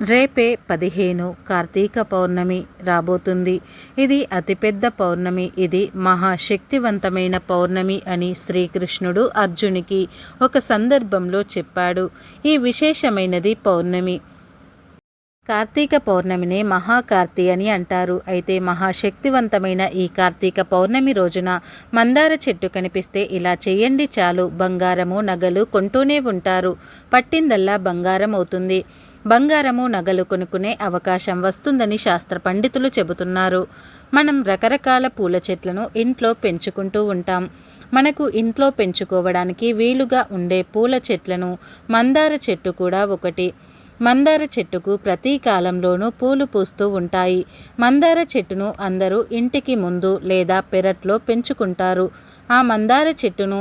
రేపే పదిహేను కార్తీక పౌర్ణమి రాబోతుంది. ఇది అతిపెద్ద పౌర్ణమి. ఇది మహాశక్తివంతమైన పౌర్ణమి అని శ్రీకృష్ణుడు అర్జునికి ఒక సందర్భంలో చెప్పాడు. ఈ విశేషమైనది పౌర్ణమి. కార్తీక పౌర్ణమినే మహాకార్తి అని అంటారు. అయితే మహాశక్తివంతమైన ఈ కార్తీక పౌర్ణమి రోజున మందార చెట్టు కనిపిస్తే ఇలా చేయండి చాలు. బంగారము నగలు కొంటూనే ఉంటారు. పట్టిందల్లా బంగారం అవుతుంది బంగారము నగలు కొనుక్కునే అవకాశం వస్తుందని శాస్త్ర పండితులు చెబుతున్నారు. మనం రకరకాల పూల చెట్లను ఇంట్లో పెంచుకుంటూ ఉంటాం. మనకు ఇంట్లో పెంచుకోవడానికి వీలుగా ఉండే పూల చెట్లను మందార చెట్టు కూడా ఒకటి. మందార చెట్టుకు ప్రతి కాలంలోనూ పూలు పూస్తూ ఉంటాయి. మందార చెట్టును అందరూ ఇంటికి ముందు లేదా పెరట్లో పెంచుకుంటారు. ఆ మందార చెట్టును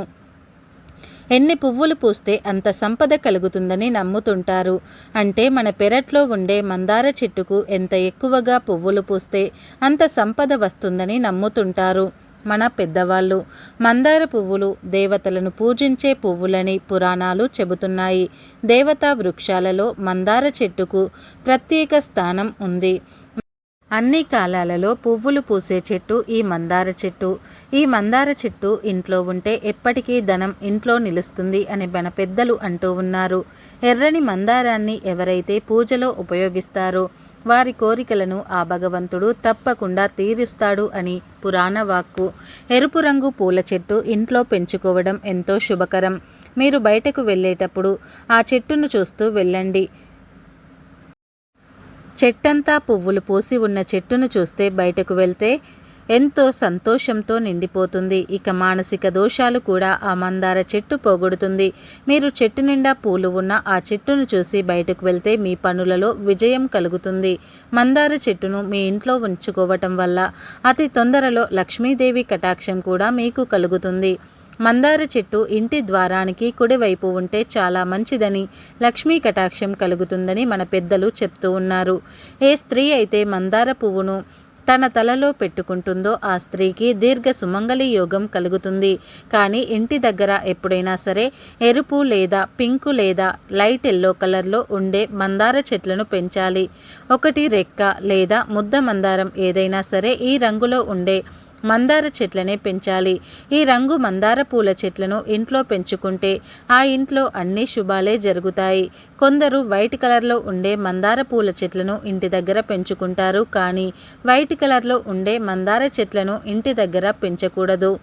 ఎన్ని పువ్వులు పూస్తే అంత సంపద కలుగుతుందని నమ్ముతుంటారు. అంటే మన పెరట్లో ఉండే మందార చెట్టుకు ఎంత ఎక్కువగా పువ్వులు పూస్తే అంత సంపద వస్తుందని నమ్ముతుంటారు మన పెద్దవాళ్ళు. మందార పువ్వులు దేవతలను పూజించే పువ్వులని పురాణాలు చెబుతున్నాయి. దేవతా వృక్షాలలో మందార చెట్టుకు ప్రత్యేక స్థానం ఉంది. అన్ని కాలాలలో పువ్వులు పూసే చెట్టు ఈ మందార చెట్టు. ఈ మందార చెట్టు ఇంట్లో ఉంటే ఎప్పటికీ ధనం ఇంట్లో నిలుస్తుంది అని మన పెద్దలు అంటూ ఉన్నారు. ఎర్రని మందారాన్ని ఎవరైతే పూజలో ఉపయోగిస్తారో వారి కోరికలను ఆ భగవంతుడు తప్పకుండా తీరుస్తాడు అని పురాణ వాక్కు. ఎరుపు రంగు పూల చెట్టు ఇంట్లో పెంచుకోవడం ఎంతో శుభకరం. మీరు బయటకు వెళ్ళేటప్పుడు ఆ చెట్టును చూస్తూ వెళ్ళండి. చెట్టంతా పువ్వులు పూసి ఉన్న చెట్టును చూస్తే బయటకు వెళ్తే ఎంతో సంతోషంతో నిండిపోతుంది. ఇక మానసిక దోషాలు కూడా ఆ మందార చెట్టు పోగొడుతుంది. మీరు చెట్టు నిండా పూలు ఉన్న ఆ చెట్టును చూసి బయటకు వెళ్తే మీ పనులలో విజయం కలుగుతుంది. మందార చెట్టును మీ ఇంట్లో ఉంచుకోవటం వల్ల అతి తొందరలో లక్ష్మీదేవి కటాక్షం కూడా మీకు కలుగుతుంది. మందార చెట్టు ఇంటి ద్వారానికి కుడివైపు ఉంటే చాలా మంచిదని లక్ష్మీ కటాక్షం కలుగుతుందని మన పెద్దలు చెప్తూ ఉన్నారు. ఏ స్త్రీ అయితే మందార పువ్వును తన తలలో పెట్టుకుంటుందో ఆ స్త్రీకి దీర్ఘ సుమంగళి యోగం కలుగుతుంది. కానీ ఇంటి దగ్గర ఎప్పుడైనా సరే ఎరుపు లేదా పింకు లేదా లైట్ ఎల్లో కలర్లో ఉండే మందార చెట్లను పెంచాలి. ఒకటి రెక్క లేదా ముద్ద మందారం ఏదైనా సరే ఈ రంగులో ఉండే మందార చెట్లనే పెంచాలి. ఈ రంగు మందార పూల చెట్లను ఇంట్లో పెంచుకుంటే ఆ ఇంట్లో అన్ని శుభాలే జరుగుతాయి. కొందరు వైట్ కలర్లో ఉండే మందార పూల చెట్లను ఇంటి దగ్గర పెంచుకుంటారు కానీ వైట్ కలర్లో ఉండే మందార చెట్లను ఇంటి దగ్గర పెంచకూడదు.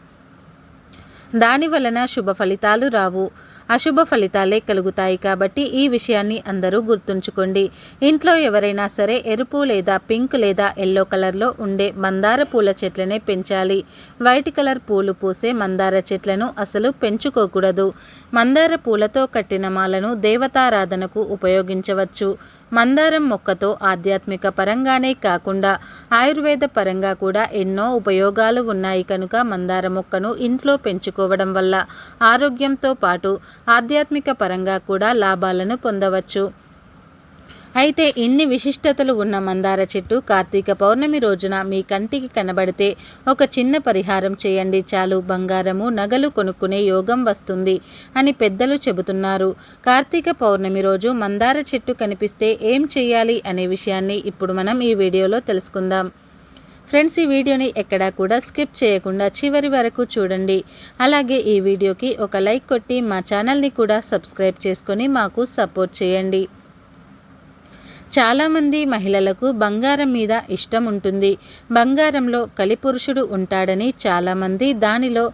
దాని వలన శుభ ఫలితాలు రావు. అశుభ ఫలితాలే కలుగుతాయి కాబట్టి ఈ విషయాన్ని అందరూ గుర్తుంచుకోండి. ఇంట్లో ఎవరైనా సరే ఎరుపు లేదా పింక్ లేదా ఎల్లో కలర్లో ఉండే మందార పూల చెట్లనే పెంచాలి. వైట్ కలర్ పూలు పూసే మందార చెట్లను అసలు పెంచుకోకూడదు. మందార పూలతో కట్టిన మాలను దేవతారాధనకు ఉపయోగించవచ్చు. మందారం మొక్కతో ఆధ్యాత్మిక పరంగానే కాకుండా ఆయుర్వేద పరంగా కూడా ఎన్నో ఉపయోగాలు ఉన్నాయి. కనుక మందార మొక్కను ఇంట్లో పెంచుకోవడం వల్ల ఆరోగ్యంతో పాటు ఆధ్యాత్మిక పరంగా కూడా లాభాలను పొందవచ్చు. అయితే ఇన్ని విశిష్టతలు ఉన్న మందార చెట్టు కార్తీక పౌర్ణమి రోజున మీ కంటికి కనబడితే ఒక చిన్న పరిహారం చేయండి. చాలు బంగారము నగలు కొనుక్కునే యోగం వస్తుంది అని పెద్దలు చెబుతున్నారు. కార్తీక పౌర్ణమి రోజు మందార చెట్టు కనిపిస్తే ఏం చేయాలి అనే విషయాన్ని ఇప్పుడు మనం ఈ వీడియోలో తెలుసుకుందాం. ఫ్రెండ్స్ ఈ వీడియోని ఎక్కడా కూడా స్కిప్ చేయకుండా చివరి వరకు చూడండి. అలాగే ఈ వీడియోకి ఒక లైక్ కొట్టి మా ఛానల్ని కూడా సబ్స్క్రైబ్ చేసుకొని మాకు సపోర్ట్ చేయండి. చాలామంది మహిళలకు బంగారం మీద ఇష్టం ఉంటుంది. బంగారంలో కలిపురుషుడు ఉంటాడని చాలామంది దానిలో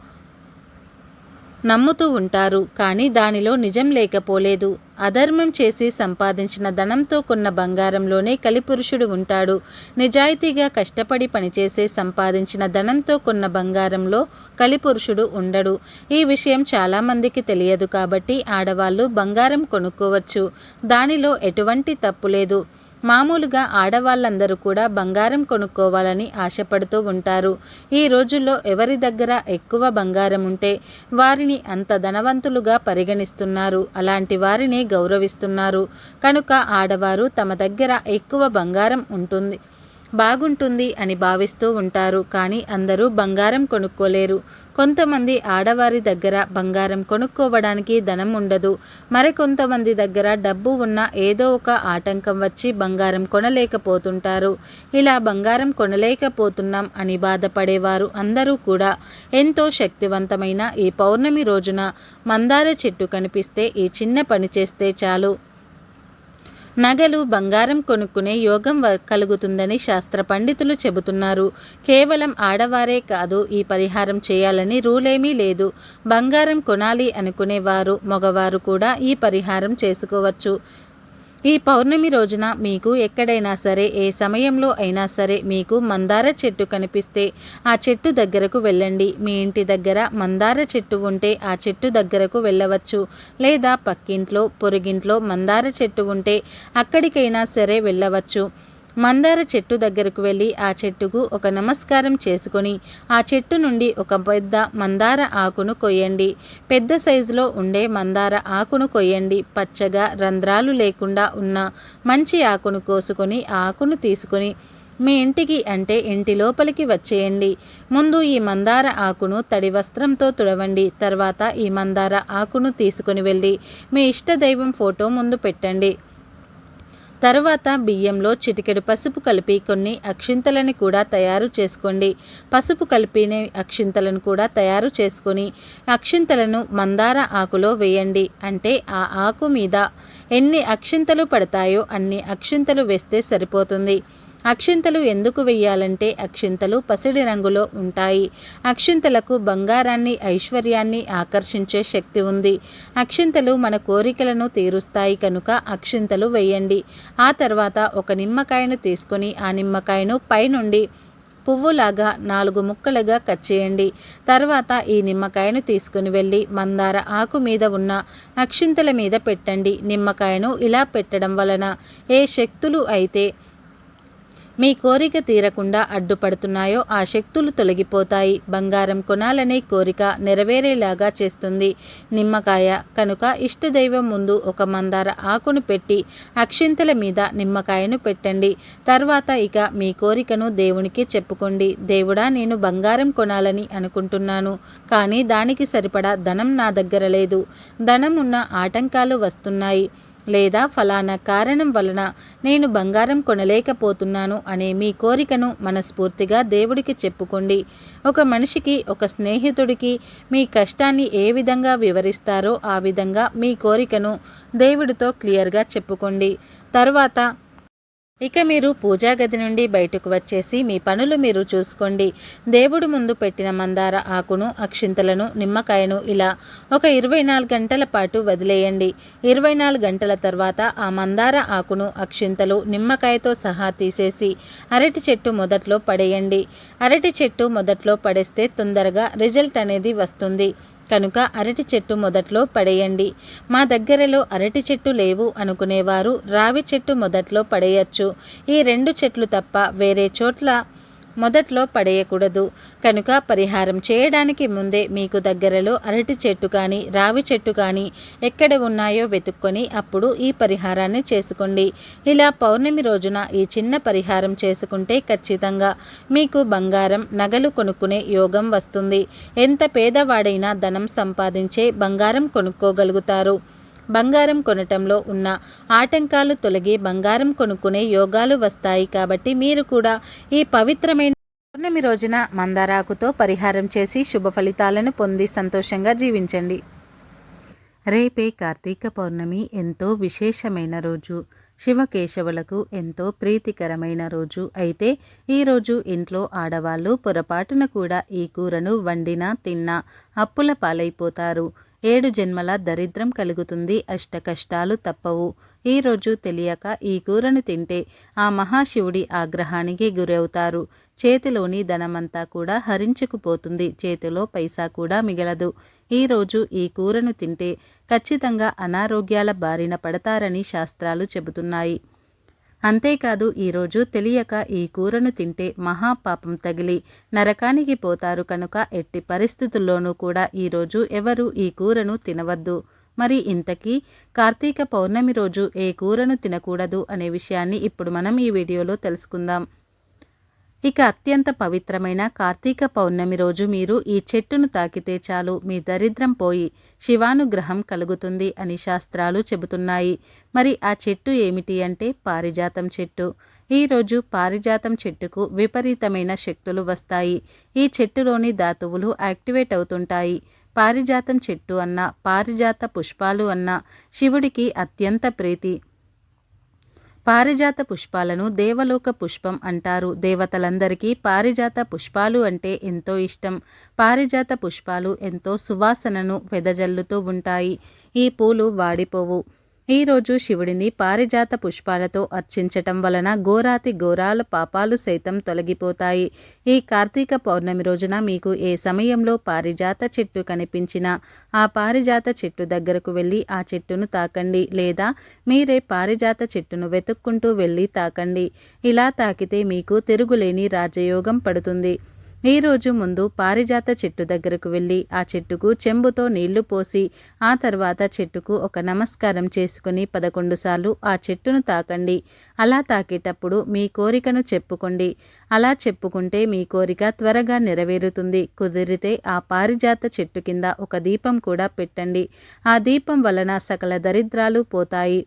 నమ్ముతూ ఉంటారు కానీ దానిలో నిజం లేకపోలేదు. అధర్మం చేసి సంపాదించిన ధనంతో కొన్న బంగారంలోనే కలిపురుషుడు ఉంటాడు. నిజాయితీగా కష్టపడి పనిచేసి సంపాదించిన ధనంతో కొన్న బంగారంలో కలిపురుషుడు ఉండడు. ఈ విషయం చాలామందికి తెలియదు కాబట్టి ఆడవాళ్ళు బంగారం కొనుక్కోవచ్చు. దానిలో ఎటువంటి తప్పు లేదు. మామూలుగా ఆడవాళ్ళందరూ కూడా బంగారం కొనుక్కోవాలని ఆశపడుతూ ఉంటారు. ఈ రోజుల్లో ఎవరి దగ్గర ఎక్కువ బంగారం ఉంటే వారిని అంత ధనవంతులుగా పరిగణిస్తున్నారు. అలాంటి వారిని గౌరవిస్తున్నారు. కనుక ఆడవారు తమ దగ్గర ఎక్కువ బంగారం ఉంటుంది. బాగుంటుంది అని భావిస్తూ ఉంటారు. కానీ అందరూ బంగారం కొనుక్కోలేరు. కొంతమంది ఆడవారి దగ్గర బంగారం కొనుక్కోవడానికి ధనం ఉండదు. మరికొంతమంది దగ్గర డబ్బు ఉన్న ఏదో ఒక ఆటంకం వచ్చి బంగారం కొనలేకపోతుంటారు. ఇలా బంగారం కొనలేకపోతున్నాం అని బాధపడేవారు అందరూ కూడా. ఎంతో శక్తివంతమైన ఈ పౌర్ణమి రోజున మందార చెట్టు కనిపిస్తే ఈ చిన్న పని చేస్తే చాలు. నగలు బంగారం కొనుక్కునే యోగం కలుగుతుందని శాస్త్ర పండితులు చెబుతున్నారు. కేవలం ఆడవారే కాదు ఈ పరిహారం చేయాలని రూలేమీ లేదు. బంగారం కొనాలి అనుకునేవారు మగవారు కూడా ఈ పరిహారం చేసుకోవచ్చు. ఈ పౌర్ణమి రోజున మీకు ఎక్కడైనా సరే ఏ సమయంలో అయినా సరే మీకు మందార చెట్టు కనిపిస్తే ఆ చెట్టు దగ్గరకు వెళ్ళండి. మీ ఇంటి దగ్గర మందార చెట్టు ఉంటే ఆ చెట్టు దగ్గరకు వెళ్ళవచ్చు. లేదా పక్కింట్లో పొరుగింట్లో మందార చెట్టు ఉంటే అక్కడికైనా సరే వెళ్ళవచ్చు. మందార చెట్టు దగ్గరకు వెళ్ళి ఆ చెట్టుకు ఒక నమస్కారం చేసుకొని ఆ చెట్టు నుండి ఒక పెద్ద మందార ఆకును కొయ్యండి. పెద్ద సైజులో ఉండే మందార ఆకును కొయ్యండి. పచ్చగా రంధ్రాలు లేకుండా ఉన్న మంచి ఆకును కోసుకొని ఆ ఆకును తీసుకొని మీ ఇంటికి అంటే ఇంటి లోపలికి వచ్చేయండి. ముందు ఈ మందార ఆకును తడి వస్త్రంతో తుడవండి. తర్వాత ఈ మందార ఆకును తీసుకుని వెళ్ళి మీ ఇష్టదైవం ఫోటో ముందు పెట్టండి. తర్వాత బియ్యంలో చిటికెడు పసుపు కలిపి కొన్ని అక్షింతలను కూడా తయారు చేసుకోండి. పసుపు కలిపిన అక్షింతలను కూడా తయారు చేసుకొని అక్షింతలను మందార ఆకులో వేయండి. అంటే ఆ ఆకు మీద ఎన్ని అక్షింతలు పడతాయో అన్ని అక్షింతలు వేస్తే సరిపోతుంది. అక్షింతలు ఎందుకు వెయ్యాలంటే అక్షింతలు పసిడి రంగులో ఉంటాయి. అక్షింతలకు బంగారాన్ని ఐశ్వర్యాన్ని ఆకర్షించే శక్తి ఉంది. అక్షింతలు మన కోరికలను తీరుస్తాయి కనుక అక్షింతలు వేయండి ఆ తర్వాత ఒక నిమ్మకాయను తీసుకొని ఆ నిమ్మకాయను పైనుండి పువ్వులాగా నాలుగు ముక్కలుగా కట్ చేయండి. తర్వాత ఈ నిమ్మకాయను తీసుకుని వెళ్ళి మందార ఆకు మీద ఉన్న అక్షింతల మీద పెట్టండి. నిమ్మకాయను ఇలా పెట్టడం వలన ఏ శక్తులు అయితే మీ కోరిక తీరకుండా అడ్డుపడుతున్నాయో ఆ శక్తులు తొలగిపోతాయి. బంగారం కొనాలనే కోరిక నెరవేరేలాగా చేస్తుంది. నిమ్మకాయ కనుక ఇష్టదైవం ముందు ఒక మందార ఆకును పెట్టి అక్షింతల మీద నిమ్మకాయను పెట్టండి. తర్వాత ఇక మీ కోరికను దేవునికి చెప్పుకోండి. దేవుడా నేను బంగారం కొనాలని అనుకుంటున్నాను కానీ దానికి సరిపడా ధనం నా దగ్గర లేదు. ధనం ఉన్న ఆటంకాలు వస్తున్నాయి. లేదా ఫలానా కారణం వలన నేను బంగారం కొనలేకపోతున్నాను అనే మీ కోరికను మనస్ఫూర్తిగా దేవుడికి చెప్పుకోండి. ఒక మనిషికి ఒక స్నేహితుడికి మీ కష్టాన్ని ఏ విధంగా వివరిస్తారో ఆ విధంగా మీ కోరికను దేవుడితో క్లియర్గా చెప్పుకోండి. తర్వాత ఇక మీరు పూజా గది నుండి బయటకు వచ్చేసి మీ పనులు మీరు చూసుకోండి. దేవుడు ముందు పెట్టిన మందార ఆకును అక్షింతలను నిమ్మకాయను ఇలా ఒక ఇరవై నాలుగు గంటల పాటు వదిలేయండి. ఇరవై నాలుగు గంటల తర్వాత ఆ మందార ఆకును అక్షింతలు నిమ్మకాయతో సహా తీసేసి అరటి చెట్టు మొదట్లో పడేయండి. అరటి చెట్టు మొదట్లో పడేస్తే తొందరగా రిజల్ట్ అనేది వస్తుంది. కనుక అరటి చెట్టు మొదట్లో పడేయండి. మా దగ్గరలో అరటి చెట్టు లేవు అనుకునేవారు రావి చెట్టు మొదట్లో పడేయచ్చు. ఈ రెండు చెట్లు తప్ప వేరే చోట్ల మొదట్లో పడేయకూడదు. కనుక పరిహారం చేయడానికి ముందే మీకు దగ్గరలో అరటి చెట్టు కానీ రావి చెట్టు కానీ ఎక్కడ ఉన్నాయో వెతుక్కొని అప్పుడు ఈ పరిహారాన్ని చేసుకోండి. ఇలా పౌర్ణమి రోజున ఈ చిన్న పరిహారం చేసుకుంటే ఖచ్చితంగా మీకు బంగారం నగలు కొనుక్కునే యోగం వస్తుంది. ఎంత పేదవాడైనా ధనం సంపాదించే బంగారం కొనుక్కోగలుగుతారు. బంగారం కొనటంలో ఉన్న ఆటంకాలు తొలగి బంగారం కొనుక్కునే యోగాలు వస్తాయి కాబట్టి మీరు కూడా ఈ పవిత్రమైన పౌర్ణమి రోజున మందారాకుతో పరిహారం చేసి శుభ ఫలితాలను పొంది సంతోషంగా జీవించండి. రేపే కార్తీక పౌర్ణమి ఎంతో విశేషమైన రోజు. శివకేశవులకు ఎంతో ప్రీతికరమైన రోజు. అయితే ఈరోజు ఇంట్లో ఆడవాళ్ళు పొరపాటున కూడా ఈ కూరను వండినా తిన్నా అప్పుల పాలైపోతారు. ఏడు జన్మల దరిద్రం కలుగుతుంది. అష్ట కష్టాలు తప్పవు. ఈరోజు తెలియక ఈ కూరను తింటే ఆ మహాశివుడి ఆగ్రహానికి గురవుతారు. చేతిలోని ధనమంతా కూడా హరించుకుపోతుంది. చేతిలో పైసా కూడా మిగలదు. ఈరోజు ఈ కూరను తింటే ఖచ్చితంగా అనారోగ్యాల బారిన పడతారని శాస్త్రాలు చెబుతున్నాయి. అంతేకాదు ఈరోజు తెలియక ఈ కూరను తింటే మహాపాపం తగిలి నరకానికి పోతారు కనుక ఎట్టి పరిస్థితుల్లోనూ కూడా ఈరోజు ఎవరు ఈ కూరను తినవద్దు. మరి ఇంతకీ కార్తీక పౌర్ణమి రోజు ఏ కూరను తినకూడదు అనే విషయాన్ని ఇప్పుడు మనం ఈ వీడియోలో తెలుసుకుందాం. ఇక అత్యంత పవిత్రమైన కార్తీక పౌర్ణమి రోజు మీరు ఈ చెట్టును తాకితే చాలు మీ దరిద్రం పోయి శివానుగ్రహం కలుగుతుంది అని శాస్త్రాలు చెబుతున్నాయి. మరి ఆ చెట్టు ఏమిటి అంటే పారిజాతం చెట్టు. ఈరోజు పారిజాతం చెట్టుకు విపరీతమైన శక్తులు వస్తాయి. ఈ చెట్టులోని ధాతువులు యాక్టివేట్ అవుతుంటాయి. పారిజాతం చెట్టు అన్న పారిజాత పుష్పాలు అన్న శివుడికి అత్యంత ప్రీతి. పారిజాత పుష్పాలను దేవలోక పుష్పం అంటారు. దేవతలందరికీ పారిజాత పుష్పాలు అంటే ఎంతో ఇష్టం. పారిజాత పుష్పాలు ఎంతో సువాసనను వెదజల్లుతూ ఉంటాయి. ఈ పూలు వాడిపోవు. ఈరోజు శివుడిని పారిజాత పుష్పాలతో అర్చించటం వలన ఘోరాతి ఘోరాల పాపాలు సైతం తొలగిపోతాయి. ఈ కార్తీక పౌర్ణమి రోజున మీకు ఏ సమయంలో పారిజాత చెట్టు కనిపించినా ఆ పారిజాత చెట్టు దగ్గరకు వెళ్ళి ఆ చెట్టును తాకండి లేదా మీరే పారిజాత చెట్టును వెతుక్కుంటూ వెళ్ళి తాకండి. ఇలా తాకితే మీకు తిరుగులేని రాజయోగం పడుతుంది. ఈరోజు ముందు పారిజాత చెట్టు దగ్గరకు వెళ్ళి ఆ చెట్టుకు చెంబుతో నీళ్ళు పోసి ఆ తర్వాత చెట్టుకు ఒక నమస్కారం చేసుకుని పదకొండు సార్లు ఆ చెట్టును తాకండి. అలా తాకేటప్పుడు మీ కోరికను చెప్పుకోండి. అలా చెప్పుకుంటే మీ కోరిక త్వరగా నెరవేరుతుంది. కుదిరితే ఆ పారిజాత చెట్టు కింద ఒక దీపం కూడా పెట్టండి. ఆ దీపం వలన సకల దరిద్రాలు పోతాయి.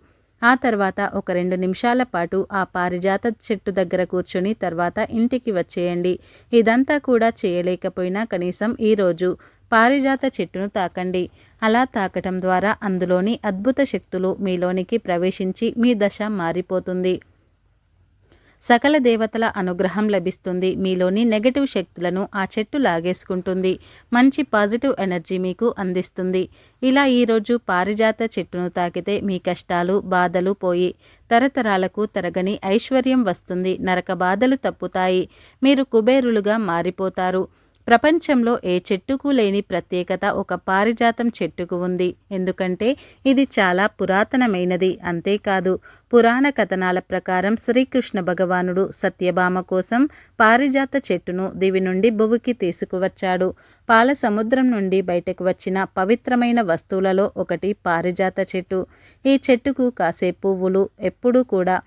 ఆ తర్వాత ఒక రెండు నిమిషాల పాటు ఆ పారిజాత చెట్టు దగ్గర కూర్చుని తర్వాత ఇంటికి వచ్చేయండి. ఇదంతా కూడా చేయలేకపోయినా కనీసం ఈరోజు పారిజాత చెట్టును తాకండి. అలా తాకటం ద్వారా అందులోని అద్భుత శక్తులు మీలోనికి ప్రవేశించి మీ దశ మారిపోతుంది. సకల దేవతల అనుగ్రహం లభిస్తుంది. మీలోని నెగటివ్ శక్తులను ఆ చెట్టు లాగేసుకుంటుంది. మంచి పాజిటివ్ ఎనర్జీ మీకు అందిస్తుంది. ఇలా ఈరోజు పారిజాత చెట్టును తాకితే మీ కష్టాలు బాధలు పోయి తరతరాలకు తరగని ఐశ్వర్యం వస్తుంది. నరక బాధలు తప్పుతాయి. మీరు కుబేరులుగా మారిపోతారు. ప్రపంచంలో ఏ చెట్టుకు లేని ప్రత్యేకత ఒక పారిజాతం చెట్టుకు ఉంది. ఎందుకంటే ఇది చాలా పురాతనమైనది. అంతేకాదు పురాణ కథనాల ప్రకారం శ్రీకృష్ణ భగవానుడు సత్యభామ కోసం పారిజాత చెట్టును దివి నుండి భువికి తీసుకువచ్చాడు. పాల సముద్రం నుండి బయటకు వచ్చిన పవిత్రమైన వస్తువులలో ఒకటి పారిజాత చెట్టు. ఈ చెట్టుకు కాసే పువ్వులు ఎప్పుడూ కూడా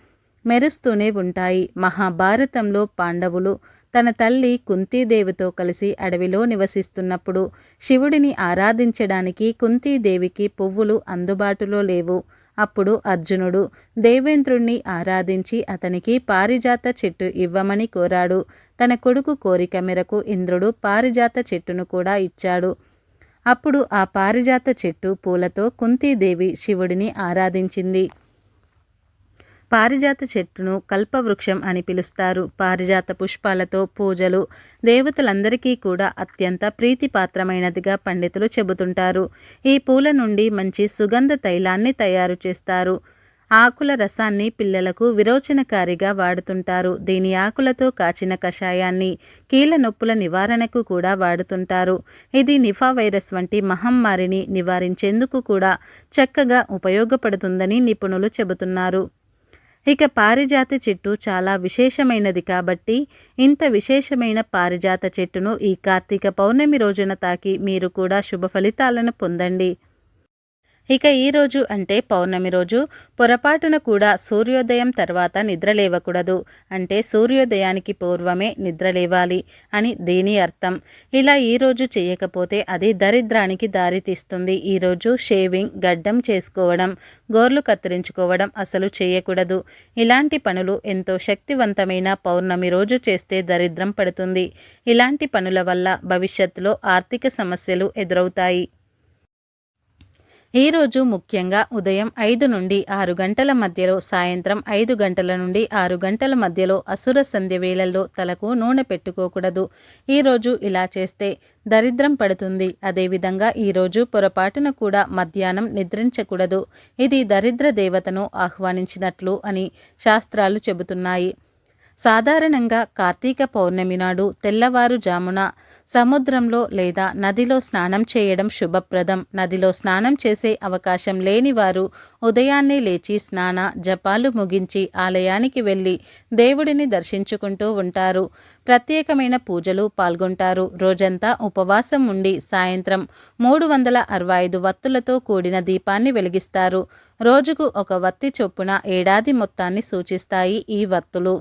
మెరుస్తూనే ఉంటాయి. మహాభారతంలో పాండవులు తన తల్లి కుంతీదేవితో కలిసి అడవిలో నివసిస్తున్నప్పుడు శివుడిని ఆరాధించడానికి కుంతీదేవికి పువ్వులు అందుబాటులో లేవు. అప్పుడు అర్జునుడు దేవేంద్రుణ్ణి ఆరాధించి అతనికి పారిజాత చెట్టు ఇవ్వమని కోరాడు. తన కొడుకు కోరిక మేరకు ఇంద్రుడు పారిజాత చెట్టును కూడా ఇచ్చాడు. అప్పుడు ఆ పారిజాత చెట్టు పూలతో కుంతీదేవి శివుడిని ఆరాధించింది. పారిజాత చెట్టును కల్పవృక్షం అని పిలుస్తారు. పారిజాత పుష్పాలతో పూజలు దేవతలందరికీ కూడా అత్యంత ప్రీతిపాత్రమైనదిగా పండితులు చెబుతుంటారు. ఈ పూల నుండి మంచి సుగంధ తైలాన్ని తయారు చేస్తారు. ఆకుల రసాన్ని పిల్లలకు విరోచనకారిగా వాడుతుంటారు. దీని ఆకులతో కాచిన కషాయాన్ని కీళ్ళ నొప్పుల నివారణకు కూడా వాడుతుంటారు. ఇది నిఫా వైరస్ వంటి మహమ్మారిని నివారించేందుకు కూడా చక్కగా ఉపయోగపడుతుందని నిపుణులు చెబుతున్నారు. ఇక పారిజాత చెట్టు చాలా విశేషమైనది కాబట్టి ఇంత విశేషమైన పారిజాత చెట్టును ఈ కార్తీక పౌర్ణమి రోజున తాకి మీరు కూడా శుభ ఫలితాలను పొందండి. ఇక ఈరోజు అంటే పౌర్ణమి రోజు పొరపాటున కూడా సూర్యోదయం తర్వాత నిద్రలేవకూడదు అంటే సూర్యోదయానికి పూర్వమే నిద్రలేవాలి అని దీని అర్థం. ఇలా ఈరోజు చేయకపోతే అది దరిద్రానికి దారితీస్తుంది ఈరోజు షేవింగ్ గడ్డం చేసుకోవడం గోర్లు కత్తిరించుకోవడం అసలు చేయకూడదు. ఇలాంటి పనులు ఎంతో శక్తివంతమైన పౌర్ణమి రోజు చేస్తే దరిద్రం పడుతుంది. ఇలాంటి పనుల వల్ల భవిష్యత్తులో ఆర్థిక సమస్యలు ఎదురవుతాయి. ఈరోజు ముఖ్యంగా ఉదయం ఐదు నుండి ఆరు గంటల మధ్యలో సాయంత్రం ఐదు గంటల నుండి ఆరు గంటల మధ్యలో అసుర సంధ్య వేళల్లో తలకు నూనె పెట్టుకోకూడదు. ఈరోజు ఇలా చేస్తే దరిద్రం పడుతుంది. అదేవిధంగా ఈరోజు పొరపాటున కూడా మధ్యాహ్నం నిద్రించకూడదు. ఇది దరిద్ర దేవతను ఆహ్వానించినట్లు అని శాస్త్రాలు చెబుతున్నాయి. సాధారణంగా కార్తీక పౌర్ణమి నాడు తెల్లవారుజామున సముద్రంలో లేదా నదిలో స్నానం చేయడం శుభప్రదం. నదిలో స్నానం చేసే అవకాశం లేని వారు ఉదయాన్నే లేచి స్నాన జపాలు ముగించి ఆలయానికి వెళ్ళి దేవుడిని దర్శించుకుంటూ ఉంటారు. ప్రత్యేకమైన పూజలు పాల్గొంటారు. రోజంతా ఉపవాసం ఉండి సాయంత్రం మూడు వందల అరవై ఐదు వత్తులతో కూడిన దీపాన్ని వెలిగిస్తారు. రోజుకు ఒక వత్తి చొప్పున ఏడాది మొత్తాన్ని సూచిస్తాయి ఈ వత్తులు.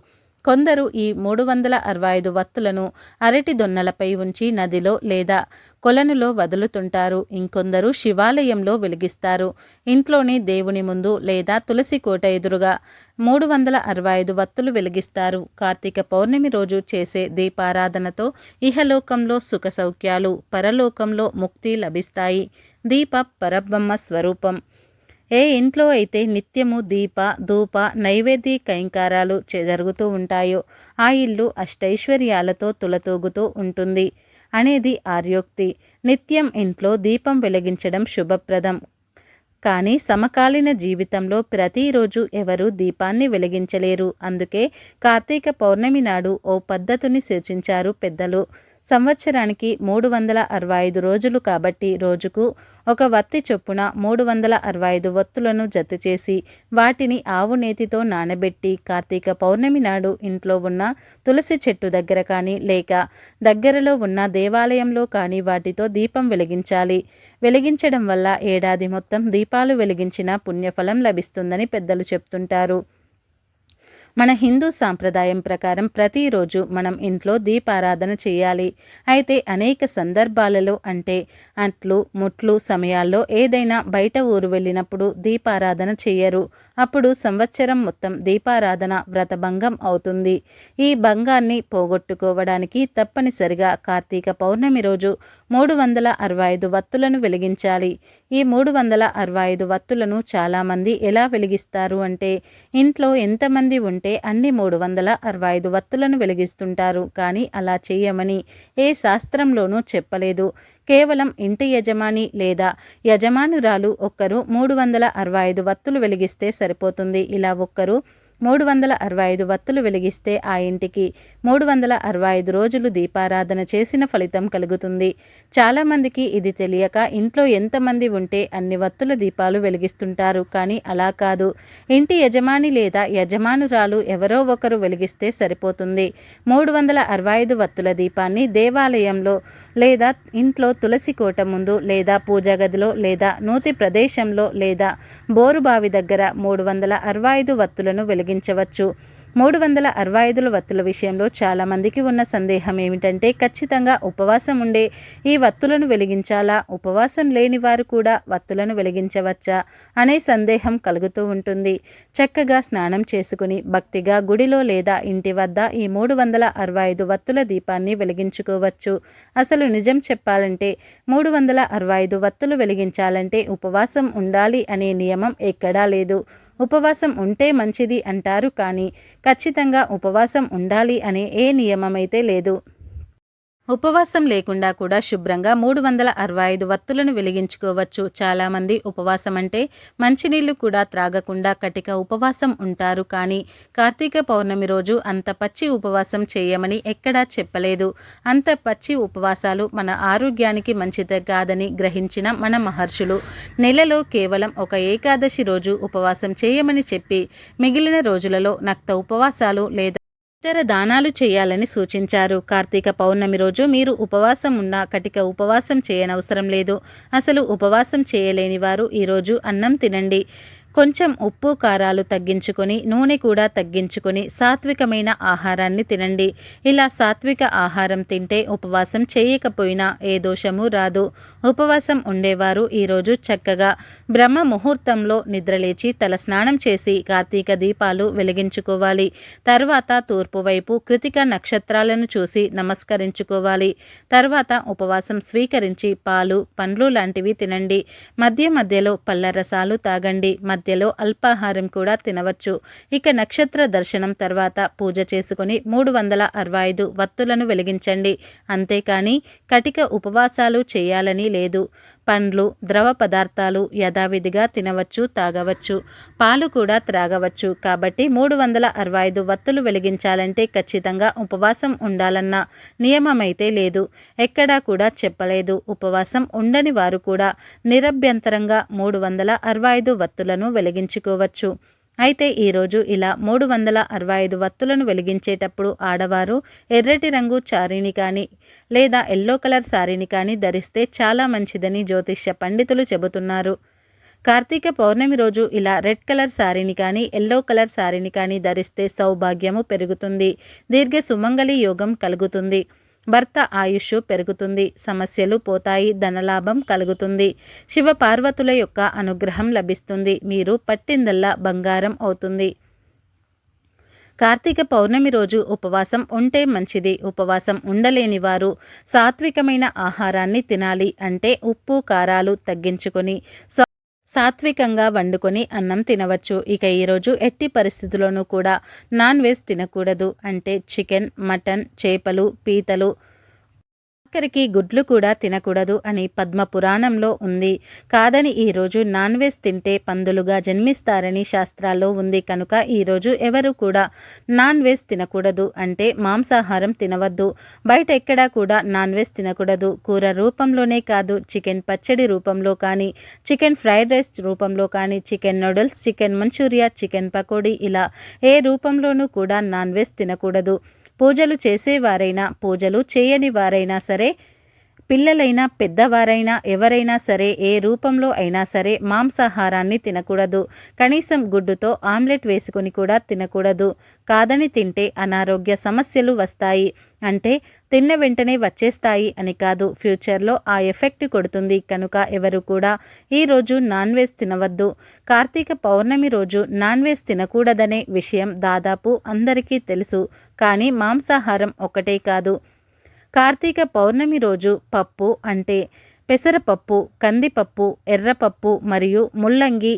కొందరు ఈ మూడు వందల అరవై ఐదు వత్తులను అరటి దొన్నలపై ఉంచి నదిలో లేదా కొలనులో వదులుతుంటారు. ఇంకొందరు శివాలయంలో వెలిగిస్తారు. ఇంట్లోని దేవుని ముందు లేదా తులసి కోట ఎదురుగా మూడు వందల అరవై ఐదు వత్తులు వెలిగిస్తారు. కార్తీక పౌర్ణమి రోజు చేసే దీపారాధనతో ఇహలోకంలో సుఖ సౌఖ్యాలు పరలోకంలో ముక్తి లభిస్తాయి. దీప పరబ్రహ్మ స్వరూపం. ఏ ఇంట్లో అయితే నిత్యము దీప ధూప నైవేద్య కైంకారాలు జరుగుతూ ఉంటాయో ఆ ఇల్లు అష్టైశ్వర్యాలతో తులతూగుతూ ఉంటుంది అనేది ఆర్యోక్తి. నిత్యం ఇంట్లో దీపం వెలిగించడం శుభప్రదం. కానీ సమకాలీన జీవితంలో ప్రతిరోజు ఎవరు దీపాన్ని వెలిగించలేరు. అందుకే కార్తీక పౌర్ణమి నాడు ఓ పద్ధతిని సూచించారు పెద్దలు. సంవత్సరానికి మూడు వందల అరవై ఐదు రోజులు కాబట్టి రోజుకు ఒక వత్తి చొప్పున మూడు వందల అరవై ఐదు వత్తులను జత చేసి వాటిని ఆవు నేతితో నానబెట్టి కార్తీక పౌర్ణమి నాడు ఇంట్లో ఉన్న తులసి చెట్టు దగ్గర కానీ లేక దగ్గరలో ఉన్న దేవాలయంలో కానీ వాటితో దీపం వెలిగించాలి. వెలిగించడం వల్ల ఏడాది మొత్తం దీపాలు వెలిగించిన పుణ్యఫలం లభిస్తుందని పెద్దలు చెప్తుంటారు. మన హిందూ సాంప్రదాయం ప్రకారం ప్రతిరోజు మనం ఇంట్లో దీపారాధన చేయాలి. అయితే అనేక సందర్భాలలో అంటే అట్లు ముట్లు సమయాల్లో ఏదైనా బయట ఊరు వెళ్ళినప్పుడు దీపారాధన చేయరు. అప్పుడు సంవత్సరం మొత్తం దీపారాధన వ్రతభంగం అవుతుంది. ఈ భంగాన్ని పోగొట్టుకోవడానికి తప్పనిసరిగా కార్తీక పౌర్ణమి రోజు మూడు వందల అరవై ఐదు వత్తులను వెలిగించాలి. ఈ మూడు వందల అరవై ఐదు వత్తులను చాలామంది ఎలా వెలిగిస్తారు అంటే ఇంట్లో ఎంతమంది ఉంటే అన్ని మూడు వందల అరవై ఐదు వత్తులను వెలిగిస్తుంటారు. కానీ అలా చేయమని ఏ శాస్త్రంలోనూ చెప్పలేదు. కేవలం ఇంటి యజమాని లేదా యజమానురాలు ఒక్కరు మూడు వందల అరవై ఐదు వత్తులు వెలిగిస్తే సరిపోతుంది. ఇలా ఒక్కరు మూడు వందల అరవై ఐదు వత్తులు వెలిగిస్తే ఆ ఇంటికి మూడు వందల అరవై ఐదు రోజులు దీపారాధన చేసిన ఫలితం కలుగుతుంది. చాలామందికి ఇది తెలియక ఇంట్లో ఎంతమంది ఉంటే అన్ని వత్తుల దీపాలు వెలిగిస్తుంటారు. కానీ అలా కాదు. ఇంటి యజమాని లేదా యజమానురాలు ఎవరో ఒకరు వెలిగిస్తే సరిపోతుంది. మూడు వందల అరవై ఐదు వత్తుల దీపాన్ని దేవాలయంలో లేదా ఇంట్లో తులసి కోట ముందు లేదా పూజా గదిలో లేదా నూతి ప్రదేశంలో లేదా బోరుబావి దగ్గర మూడు వందల అరవై ఐదు వత్తులను వెలిగి వెలిగించవచ్చు మూడు వందల అరవై ఐదుల వత్తుల విషయంలో చాలామందికి ఉన్న సందేహం ఏమిటంటే ఖచ్చితంగా ఉపవాసం ఉండే ఈ వత్తులను వెలిగించాలా? ఉపవాసం లేని వారు కూడా వత్తులను వెలిగించవచ్చా? అనే సందేహం కలుగుతూ ఉంటుంది. చక్కగా స్నానం చేసుకుని భక్తిగా గుడిలో లేదా ఇంటి వద్ద ఈ మూడు వందల అరవై ఐదు వత్తుల దీపాన్ని వెలిగించుకోవచ్చు. అసలు నిజం చెప్పాలంటే మూడు వందల అరవై ఐదు వత్తులు వెలిగించాలంటే ఉపవాసం ఉండాలి అనే నియమం ఎక్కడా లేదు. ఉపవాసం ఉంటే మంచిది అంటారు కానీ ఖచ్చితంగా ఉపవాసం ఉండాలి అనే ఏ నియమమైతే లేదు. ఉపవాసం లేకుండా కూడా శుభ్రంగా మూడు వందల అరవై ఐదు వత్తులను వెలిగించుకోవచ్చు. చాలామంది ఉపవాసం అంటే మంచినీళ్ళు కూడా త్రాగకుండా కటిక ఉపవాసం ఉంటారు. కానీ కార్తీక పౌర్ణమి రోజు అంత పచ్చి ఉపవాసం చేయమని ఎక్కడా చెప్పలేదు. అంత పచ్చి ఉపవాసాలు మన ఆరోగ్యానికి మంచిది కాదని గ్రహించిన మన మహర్షులు నెలలో కేవలం ఒక ఏకాదశి రోజు ఉపవాసం చేయమని చెప్పి మిగిలిన రోజులలో నక్త ఉపవాసాలు లేదా ఇతర దానాలు చేయాలని సూచించారు. కార్తీక పౌర్ణమి రోజు మీరు ఉపవాసం ఉన్న కటిక ఉపవాసం చేయనవసరం లేదు. అసలు ఉపవాసం చేయలేని వారు ఈరోజు అన్నం తినండి. కొంచెం ఉప్పు కారాలు తగ్గించుకొని నూనె కూడా తగ్గించుకొని సాత్వికమైన ఆహారాన్ని తినండి. ఇలా సాత్విక ఆహారం తింటే ఉపవాసం చేయకపోయినా ఏ దోషము రాదు. ఉపవాసం ఉండేవారు ఈరోజు చక్కగా. బ్రహ్మ ముహూర్తంలో నిద్రలేచి తల స్నానం చేసి కార్తీక దీపాలు వెలిగించుకోవాలి. తర్వాత తూర్పు వైపు కృతిక నక్షత్రాలను చూసి నమస్కరించుకోవాలి. తర్వాత ఉపవాసం స్వీకరించి పాలు పండ్లు లాంటివి తినండి. మధ్య మధ్యలో పళ్ళ రసాలు తాగండి. మధ్య మధ్యలో అల్పాహారం కూడా తినవచ్చు. ఇక నక్షత్ర దర్శనం తర్వాత పూజ చేసుకుని మూడు వందల అరవై ఐదు వత్తులను వెలిగించండి. అంతేకాని కటిక ఉపవాసాలు చేయాలని లేదు. పండ్లు ద్రవ పదార్థాలు యథావిధిగా తినవచ్చు తాగవచ్చు పాలు కూడా త్రాగవచ్చు. కాబట్టి మూడు వందల అరవై ఐదు వత్తులు వెలిగించాలంటే ఖచ్చితంగా ఉపవాసం ఉండాలన్న నియమమైతే లేదు. ఎక్కడా కూడా చెప్పలేదు. ఉపవాసం ఉండని వారు కూడా నిరభ్యంతరంగా మూడు వందల అరవై ఐదు వత్తులను వెలిగించుకోవచ్చు. అయితే ఈరోజు ఇలా మూడు వందల అరవై ఐదు వత్తులను వెలిగించేటప్పుడు ఆడవారు ఎర్రటి రంగు చారీని కానీ లేదా ఎల్లో కలర్ సారీని కానీ ధరిస్తే చాలా మంచిదని జ్యోతిష్య పండితులు చెబుతున్నారు. కార్తీక పౌర్ణమి రోజు ఇలా రెడ్ కలర్ శారీని కానీ ఎల్లో కలర్ శారీని కానీ ధరిస్తే సౌభాగ్యము పెరుగుతుంది. దీర్ఘ సుమంగళి యోగం కలుగుతుంది. భర్త ఆయుష్ పెరుగుతుంది సమస్యలు పోతాయి ధనలాభం కలుగుతుంది. శివ పార్వతుల యొక్క అనుగ్రహం లభిస్తుంది మీరు పట్టిందల్లా బంగారం అవుతుంది. కార్తీక పౌర్ణమి రోజు ఉపవాసం ఉంటే మంచిది ఉపవాసం ఉండలేని వారు సాత్వికమైన ఆహారాన్ని తినాలి అంటే ఉప్పు కారాలు తగ్గించుకొని సాత్వికంగా వండుకొని అన్నం తినవచ్చు. ఇక ఈరోజు ఎట్టి పరిస్థితుల్లోనూ కూడా నాన్ వెజ్ తినకూడదు. అంటే చికెన్ మటన్ చేపలు పీతలు ఆఖరికి గుడ్లు కూడా తినకూడదు అని పద్మ పురాణంలో ఉంది. కాదని ఈరోజు నాన్ వెజ్ తింటే పందులుగా జన్మిస్తారని శాస్త్రాల్లో ఉంది. కనుక ఈరోజు ఎవరు కూడా నాన్ వెజ్ తినకూడదు అంటే మాంసాహారం తినవద్దు. బయట ఎక్కడా కూడా నాన్ వెజ్ తినకూడదు. కూర రూపంలోనే కాదు చికెన్ పచ్చడి రూపంలో కానీ చికెన్ ఫ్రైడ్ రైస్ రూపంలో కానీ chicken noodles chicken manchuria chicken pakodi ఇలా ఏ రూపంలోనూ కూడా నాన్ వెజ్ తినకూడదు. పూజలు చేసేవారైనా పూజలు చేయని వారైనా సరే పిల్లలైనా పెద్దవారైనా ఎవరైనా సరే ఏ రూపంలో అయినా సరే మాంసాహారాన్ని తినకూడదు. కనీసం గుడ్డుతో ఆమ్లెట్ వేసుకొని కూడా తినకూడదు. కాదని తింటే అనారోగ్య సమస్యలు వస్తాయి. అంటే తిన్న వెంటనే వచ్చేస్తాయి అని కాదు ఫ్యూచర్లో ఆ ఎఫెక్ట్ కొడుతుంది. కనుక ఎవరు కూడా ఈరోజు నాన్ వెజ్ తినవద్దు. కార్తీక పౌర్ణమి రోజు నాన్ వెజ్ తినకూడదనే విషయం దాదాపు అందరికీ తెలుసు. కానీ మాంసాహారం ఒకటే కాదు. కార్తీక పౌర్ణమి రోజు పప్పు అంటే పెసరపప్పు కందిపప్పు ఎర్రపప్పు మరియు ముల్లంగి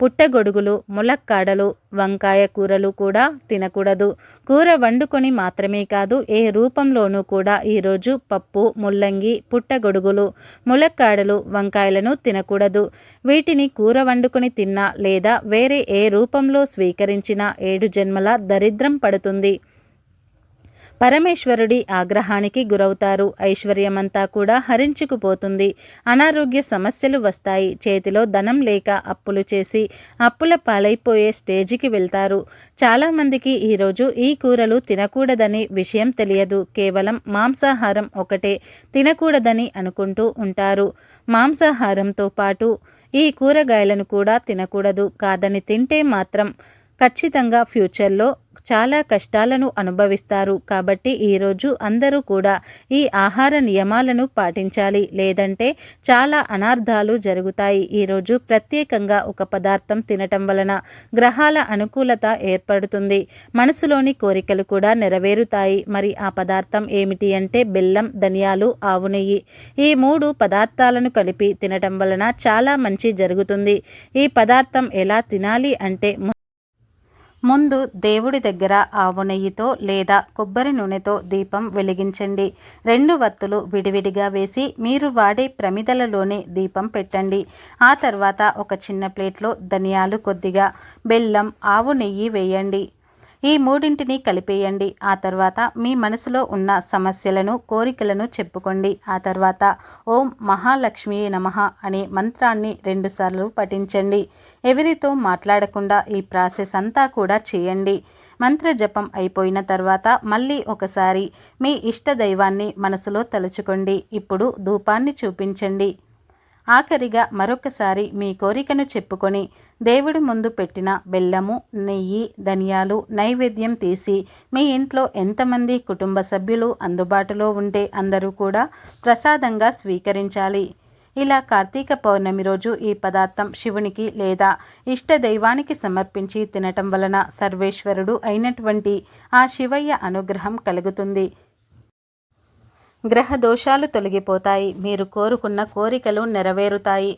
పుట్టగొడుగులు ములక్కాడలు వంకాయ కూరలు కూడా తినకూడదు. కూర వండుకొని మాత్రమే కాదు ఏ రూపంలోనూ కూడా ఈరోజు పప్పు ముల్లంగి పుట్టగొడుగులు ములక్కాడలు వంకాయలను తినకూడదు. వీటిని కూర వండుకొని తిన్నా లేదా వేరే ఏ రూపంలో స్వీకరించినా ఏడు జన్మల దరిద్రం పడుతుంది. పరమేశ్వరుడి ఆగ్రహానికి గురవుతారు. ఐశ్వర్యమంతా కూడా హరించుకుపోతుంది. అనారోగ్య సమస్యలు వస్తాయి. చేతిలో ధనం లేక అప్పులు చేసి అప్పుల పాలైపోయే స్టేజికి వెళ్తారు. చాలామందికి ఈరోజు ఈ కూరలు తినకూడదని విషయం తెలియదు. కేవలం మాంసాహారం ఒకటే తినకూడదని అనుకుంటూ ఉంటారు. మాంసాహారంతో పాటు ఈ కూరగాయలను కూడా తినకూడదు. కాదని తింటే మాత్రం ఖచ్చితంగా ఫ్యూచర్లో చాలా కష్టాలను అనుభవిస్తారు. కాబట్టి ఈరోజు అందరూ కూడా ఈ ఆహార నియమాలను పాటించాలి. లేదంటే చాలా అనార్థాలు జరుగుతాయి. ఈరోజు ప్రత్యేకంగా ఒక పదార్థం తినటం వలన గ్రహాల అనుకూలత ఏర్పడుతుంది. మనసులోని కోరికలు కూడా నెరవేరుతాయి. మరి ఆ పదార్థం ఏమిటి అంటే బెల్లం ధనియాలు ఆవు నెయ్యి. ఈ మూడు పదార్థాలను కలిపి తినటం వలన చాలా మంచి జరుగుతుంది. ఈ పదార్థం ఎలా తినాలి అంటే ముందు దేవుడి దగ్గర ఆవు నెయ్యితో లేదా కొబ్బరి నూనెతో దీపం వెలిగించండి. రెండు వత్తులు విడివిడిగా వేసి మీరు వాడే ప్రమిదలలోనే దీపం పెట్టండి. ఆ తర్వాత ఒక చిన్న ప్లేట్లో ధనియాలు కొద్దిగా బెల్లం ఆవు నెయ్యి వేయండి. ఈ మూడింటిని కలిపేయండి. ఆ తర్వాత మీ మనసులో ఉన్న సమస్యలను కోరికలను చెప్పుకోండి. ఆ తర్వాత ఓం మహాలక్ష్మి నమః అనే మంత్రాన్ని రెండుసార్లు పఠించండి. ఎవరితో మాట్లాడకుండా ఈ ప్రాసెస్ అంతా కూడా చేయండి. మంత్ర జపం అయిపోయిన తర్వాత మళ్ళీ ఒకసారి మీ ఇష్ట దైవాన్ని మనసులో తలుచుకోండి. ఇప్పుడు ధూపాన్ని చూపించండి. ఆఖరిగా మరొకసారి మీ కోరికను చెప్పుకొని దేవుడి ముందు పెట్టిన బెల్లము నెయ్యి ధనియాలు నైవేద్యం తీసి మీ ఇంట్లో ఎంతమంది కుటుంబ సభ్యులు అందుబాటులో ఉంటే అందరూ కూడా ప్రసాదంగా స్వీకరించాలి. ఇలా కార్తీక పౌర్ణమి రోజు ఈ పదార్థం శివునికి లేదా ఇష్ట దైవానికి సమర్పించి తినటం వలన సర్వేశ్వరుడు అయినటువంటి ఆ శివయ్య అనుగ్రహం కలుగుతుంది. గ్రహ దోషాలు తొలగిపోతాయి. మీరు కోరుకున్న కోరికలు నెరవేరుతాయి.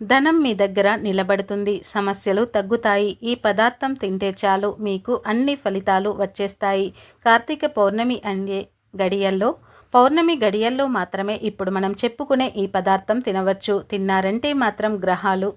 ధనం మీ దగ్గర నిలబడుతుంది. సమస్యలు తగ్గుతాయి. ఈ పదార్థం తింటే చాలు. మీకు అన్ని ఫలితాలు వచ్చేస్తాయి. కార్తీక పౌర్ణమి అనే గడియల్లో పౌర్ణమి గడియల్లో మాత్రమే ఇప్పుడు మనం చెప్పుకునే ఈ పదార్థం తినవచ్చు. తిన్నారంటే మాత్రం గ్రహాలు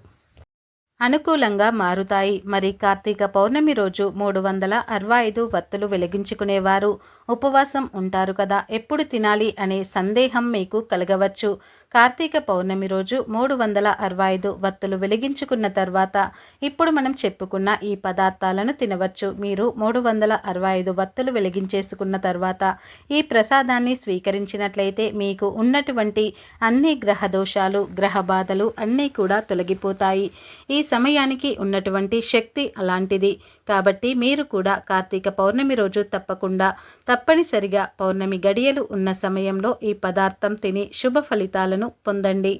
అనుకూలంగా మారుతాయి. మరి కార్తీక పౌర్ణమి రోజు మూడు వందల అరవై ఐదు వత్తులు వెలిగించుకునేవారు. ఉపవాసం ఉంటారు కదా ఎప్పుడు తినాలి అనే సందేహం మీకు కలగవచ్చు. కార్తీక పౌర్ణమి రోజు మూడు వందల అరవై ఐదు వత్తులు వెలిగించుకున్న తర్వాత ఇప్పుడు మనం చెప్పుకున్న ఈ పదార్థాలను తినవచ్చు. మీరు మూడు వందల అరవై ఐదు వత్తులు వెలిగించేసుకున్న తర్వాత ఈ ప్రసాదాన్ని స్వీకరించినట్లయితే మీకు ఉన్నటువంటి అన్ని గ్రహ దోషాలు గ్రహ బాధలు అన్నీ కూడా తొలగిపోతాయి. ఈ సమయానికి ఉన్నటువంటి శక్తి అలాంటిది. కాబట్టి మీరు కూడా కార్తీక పౌర్ణమి రోజు తప్పకుండా తప్పనిసరిగా పౌర్ణమి గడియలు ఉన్న సమయంలో ఈ పదార్థం తిని శుభ ఫలితాలను పొందండి.